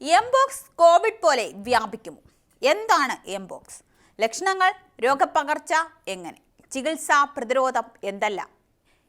എംബോക്സ് Covid പോലെ വ്യാപിക്കുമോ? എന്താണ് എംബോക്സ് ലക്ഷണങ്ങൾ രോഗപകർച്ച എങ്ങനെ? ചികിത്സാ പ്രതിരോധം എന്തെല്ലാം?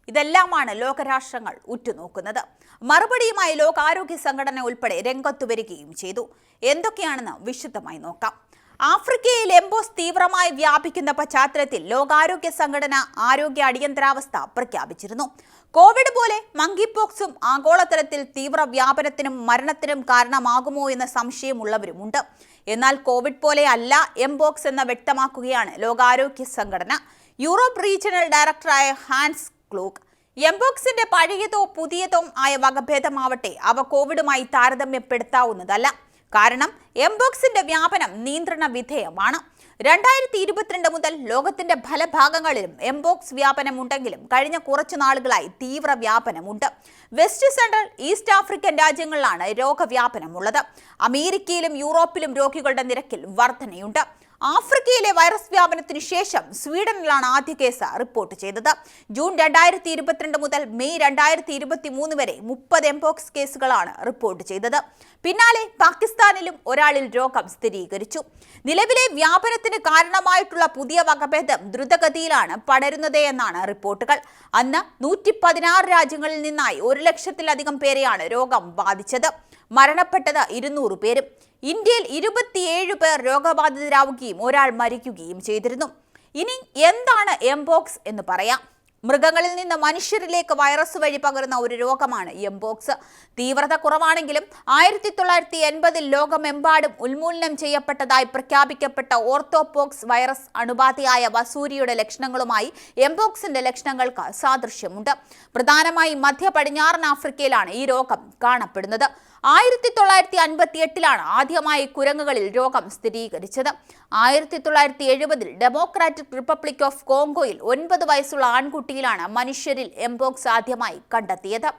ഇതെല്ലാമാണ് ലോകരാഷ്ട്രങ്ങൾ ഉറ്റുനോക്കുന്നത്. മറുപടിയുമായി ലോകാരോഗ്യ സംഘടന ഉൾപ്പെടെ രംഗത്തു വരികയും ചെയ്തു. എന്തൊക്കെയാണെന്ന് വിശദമായി നോക്കാം. ആഫ്രിക്കയിൽ എംബോസ് തീവ്രമായി വ്യാപിക്കുന്ന പശ്ചാത്തലത്തിൽ ലോകാരോഗ്യ സംഘടന ആരോഗ്യ അടിയന്തരാവസ്ഥ പ്രഖ്യാപിച്ചിരുന്നു. കോവിഡ് പോലെ മങ്കിപോക്സും ആഗോളതലത്തിൽ തീവ്ര വ്യാപനത്തിനും മരണത്തിനും കാരണമാകുമോ എന്ന സംശയമുള്ളവരുമുണ്ട് എന്നാൽ കോവിഡ് പോലെ അല്ല എംബോക്സ് എന്ന് വ്യക്തമാക്കുകയാണ് ലോകാരോഗ്യ സംഘടന. യൂറോപ്പ് റീജിയണൽ ഡയറക്ടറായ ഹാൻസ് ക്ലൂക്ക് എംബോക്സിന്റെ പഴയതോ പുതിയതോ ആയ വകഭേദമാവട്ടെ അവ കോവിഡുമായി താരതമ്യപ്പെടുത്താവുന്നതല്ല. കാരണം എംബോക്സിന്റെ വ്യാപനം നിയന്ത്രണ വിധേയമാണ്. രണ്ടായിരത്തി ഇരുപത്തിരണ്ട് മുതൽ ലോകത്തിന്റെ പല ഭാഗങ്ങളിലും എംബോക്സ് വ്യാപനമുണ്ടെങ്കിലും കഴിഞ്ഞ കുറച്ചു നാളുകളായി തീവ്ര വ്യാപനമുണ്ട്. വെസ്റ്റ് സെൻട്രൽ ഈസ്റ്റ് ആഫ്രിക്കൻ രാജ്യങ്ങളിലാണ് രോഗവ്യാപനമുള്ളത്. അമേരിക്കയിലും യൂറോപ്പിലും രോഗികളുടെ നിരക്കിൽ വർധനയുണ്ട്. ആഫ്രിക്കയിലെ വൈറസ് വ്യാപനത്തിന് ശേഷം സ്വീഡനിലാണ് ആദ്യ കേസ് റിപ്പോർട്ട് ചെയ്തത്. ജൂൺ രണ്ടായിരത്തി ഇരുപത്തിരണ്ട് മുതൽ മെയ് രണ്ടായിരത്തി ഇരുപത്തി മൂന്ന് വരെ മുപ്പത് എംപോക്സ് കേസുകളാണ് റിപ്പോർട്ട് ചെയ്തത്. പിന്നാലെ പാകിസ്ഥാനിലും ഒരാളിൽ രോഗം സ്ഥിരീകരിച്ചു. നിലവിലെ വ്യാപനത്തിന് കാരണമായിട്ടുള്ള പുതിയ വകഭേദം ദ്രുതഗതിയിലാണ് പടരുന്നത് എന്നാണ് റിപ്പോർട്ടുകൾ. അന്ന് നൂറ്റി പതിനാറ് രാജ്യങ്ങളിൽ നിന്നായി ഒരു ലക്ഷത്തിലധികം പേരെയാണ് രോഗം ബാധിച്ചത്. മരണപ്പെട്ടത് ഇരുന്നൂറ് പേരും. ഇന്ത്യയിൽ ഇരുപത്തിയേഴ് പേർ രോഗബാധിതരാവുകയും ഒരാൾ മരിക്കുകയും ചെയ്തിരുന്നു. ഇനി എന്താണ് എംബോക്സ് എന്ന് പറയാം. മൃഗങ്ങളിൽ നിന്ന് മനുഷ്യരിലേക്ക് വൈറസ് വഴി പകരുന്ന ഒരു രോഗമാണ് എംബോക്സ് തീവ്രത കുറവാണെങ്കിലും ആയിരത്തി തൊള്ളായിരത്തി എൺപതിൽ ലോകമെമ്പാടും ഉന്മൂലനം ചെയ്യപ്പെട്ടതായി പ്രഖ്യാപിക്കപ്പെട്ട ഓർത്തോപോക്സ് വൈറസ് അണുബാധയായ വസൂരിയുടെ ലക്ഷണങ്ങളുമായി എംബോക്സിന്റെ ലക്ഷണങ്ങൾക്ക് സാദൃശ്യമുണ്ട്. പ്രധാനമായും മധ്യ പടിഞ്ഞാറൻ ആഫ്രിക്കയിലാണ് ഈ രോഗം കാണപ്പെടുന്നത്. ആയിരത്തി തൊള്ളായിരത്തി അൻപത്തി എട്ടിലാണ് ആദ്യമായി കുരങ്ങുകളിൽ രോഗം സ്ഥിരീകരിച്ചത്. ആയിരത്തി തൊള്ളായിരത്തി എഴുപതിൽ ഡെമോക്രാറ്റിക് റിപ്പബ്ലിക് ഓഫ് കോങ്കോയിൽ ഒൻപത് വയസ്സുള്ള ആൺകുട്ടിയിലാണ് മനുഷ്യരിൽ എംബോക്സ് ആദ്യമായി കണ്ടെത്തിയത്.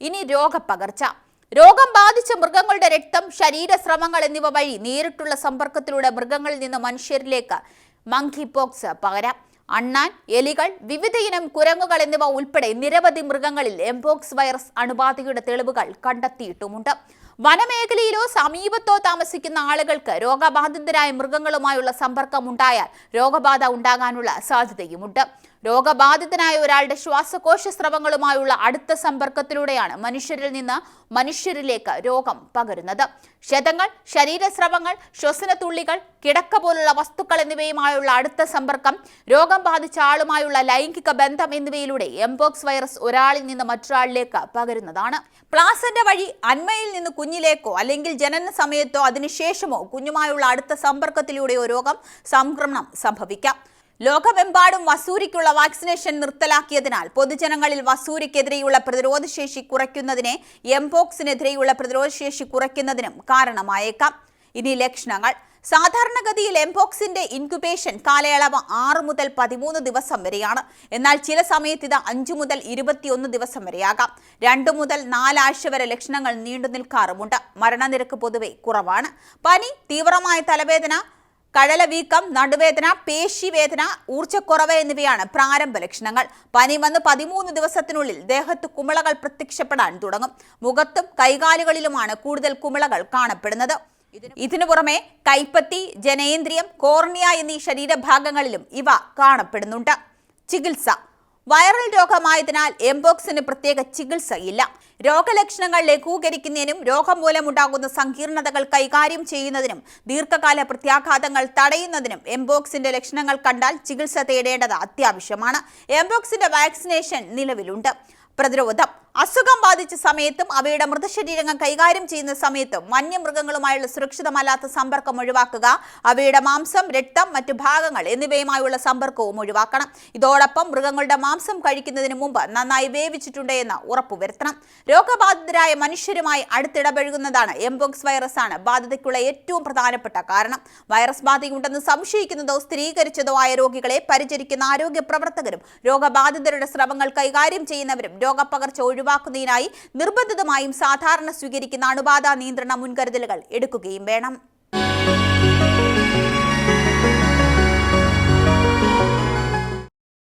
ഇനി രോഗപ്പകർച്ച രോഗം ബാധിച്ച മൃഗങ്ങളുടെ രക്തം ശരീരശ്രമങ്ങൾ എന്നിവ വഴി നേരിട്ടുള്ള സമ്പർക്കത്തിലൂടെ മൃഗങ്ങളിൽ നിന്ന് മനുഷ്യരിലേക്ക് മങ്കി പോക്സ് പകരാം. അണ്ണാൻ എലികൾ വിവിധയിനം കുരങ്ങുകൾ എന്നിവ ഉൾപ്പെടെ നിരവധി മൃഗങ്ങളിൽ എംപോക്സ് വൈറസ് അണുബാധയുടെ തെളിവുകൾ കണ്ടെത്തിയിട്ടുമുണ്ട്. വനമേഖലയിലോ സമീപത്തോ താമസിക്കുന്ന ആളുകൾക്ക് രോഗബാധിതരായ മൃഗങ്ങളുമായുള്ള സമ്പർക്കം ഉണ്ടായാൽ രോഗബാധ ഉണ്ടാകാനുള്ള സാധ്യതയുമുണ്ട്. രോഗബാധിതനായ ഒരാളുടെ ശ്വാസകോശ സ്രവങ്ങളുമായുള്ള അടുത്ത സമ്പർക്കത്തിലൂടെയാണ് മനുഷ്യരിൽ നിന്ന് മനുഷ്യരിലേക്ക് രോഗം പകരുന്നത്. ക്ഷതങ്ങൾ ശരീരസ്രവങ്ങൾ ശ്വസനത്തുള്ളികൾ കിടക്ക പോലുള്ള വസ്തുക്കൾ എന്നിവയുമായുള്ള അടുത്ത സമ്പർക്കം രോഗം ബാധിച്ച ആളുമായുള്ള ലൈംഗിക ബന്ധം എന്നിവയിലൂടെ എംബോക്സ് വൈറസ് ഒരാളിൽ നിന്ന് മറ്റൊരാളിലേക്ക് പകരുന്നതാണ്. പ്ലാസന്റെ വഴി അന്മയിൽ നിന്ന് കുഞ്ഞിലേക്കോ അല്ലെങ്കിൽ ജനന സമയത്തോ അതിനുശേഷമോ കുഞ്ഞുമായുള്ള അടുത്ത സമ്പർക്കത്തിലൂടെയോ രോഗം സംക്രമണം സംഭവിക്കാം. ലോകമെമ്പാടും വസൂരിക്കുള്ള വാക്സിനേഷൻ നിർത്തലാക്കിയതിനാൽ പൊതുജനങ്ങളിൽ വസൂരിക്കെതിരെയുള്ള പ്രതിരോധശേഷി കുറയ്ക്കുന്നതിനെ എംപോക്സിനെതിരെയുള്ള പ്രതിരോധശേഷി കുറയ്ക്കുന്നതിനും കാരണമായേക്കാം. ഇനി ലക്ഷണങ്ങൾ. സാധാരണഗതിയിൽ എംപോക്സിന്റെ ഇൻക്യുബേഷൻ കാലയളവ് ആറ് മുതൽ പതിമൂന്ന് ദിവസം വരെയാണ്. എന്നാൽ ചില സമയത്ത് ഇത് അഞ്ചു മുതൽ ഇരുപത്തിയൊന്ന് ദിവസം വരെയാകാം. രണ്ടു മുതൽ നാലാഴ്ച വരെ ലക്ഷണങ്ങൾ നീണ്ടു നിൽക്കാറുമുണ്ട് മരണനിരക്ക് പൊതുവെ കുറവാണ്. പനി തീവ്രമായ തലവേദന കഴലവീക്കം നടുവേദന പേശിവേദന ഊർജക്കുറവ് എന്നിവയാണ് പ്രാരംഭ ലക്ഷണങ്ങൾ. പനി വന്ന് പതിമൂന്ന് ദിവസത്തിനുള്ളിൽ ദേഹത്ത് കുമിളകൾ പ്രത്യക്ഷപ്പെടാൻ തുടങ്ങും. മുഖത്തും കൈകാലുകളിലുമാണ് കൂടുതൽ കുമിളകൾ കാണപ്പെടുന്നത്. ഇതിനു പുറമെ കൈപ്പത്തി ജനേന്ദ്രിയം കോർണിയ എന്നീ ശരീരഭാഗങ്ങളിലും ഇവ കാണപ്പെടുന്നുണ്ട്. ചികിത്സ. വൈറൽ രോഗമായതിനാൽ എംബോക്സിന് പ്രത്യേക ചികിത്സയില്ല. രോഗലക്ഷണങ്ങൾ ലഘൂകരിക്കുന്നതിനും രോഗം മൂലമുണ്ടാകുന്ന സങ്കീർണതകൾ കൈകാര്യം ചെയ്യുന്നതിനും ദീർഘകാല പ്രത്യാഘാതങ്ങൾ തടയുന്നതിനും എംബോക്സിന്റെ ലക്ഷണങ്ങൾ കണ്ടാൽ ചികിത്സ തേടേണ്ടത് അത്യാവശ്യമാണ്. എംബോക്സിന്റെ വാക്സിനേഷൻ നിലവിലുണ്ട്. പ്രതിരോധം. അസുഖം ബാധിച്ച സമയത്തും അവയുടെ മൃതശരീരങ്ങൾ കൈകാര്യം ചെയ്യുന്ന സമയത്തും വന്യമൃഗങ്ങളുമായുള്ള സുരക്ഷിതമല്ലാത്ത സമ്പർക്കം ഒഴിവാക്കുക അവയുടെ മാംസം രക്തം മറ്റു ഭാഗങ്ങൾ എന്നിവയുമായുള്ള സമ്പർക്കവും ഒഴിവാക്കണം. ഇതോടൊപ്പം മൃഗങ്ങളുടെ മാംസം കഴിക്കുന്നതിന് മുമ്പ് നന്നായി വേവിച്ചിട്ടുണ്ട് എന്ന് ഉറപ്പുവരുത്തണം. രോഗബാധിതരായ മനുഷ്യരുമായി അടുത്തിടപഴകുന്നതാണ് എംബോക്സ് വൈറസ് ആണ് ബാധിതയ്ക്കുള്ള ഏറ്റവും പ്രധാനപ്പെട്ട കാരണം. വൈറസ് ബാധയുണ്ടെന്ന് സംശയിക്കുന്നതോ സ്ഥിരീകരിച്ചതോ ആയ രോഗികളെ പരിചരിക്കുന്ന ആരോഗ്യ പ്രവർത്തകരും രോഗബാധിതരുടെ ശ്രമങ്ങൾ കൈകാര്യം ചെയ്യുന്നവരും രോഗപകർച്ച ഒഴിവാക്കുന്നതിനായി നിർബന്ധിതമായും സാധാരണ സ്വീകരിക്കുന്ന അണുബാധ നിയന്ത്രണ മുൻകരുതലുകൾ എടുക്കുകയും വേണം.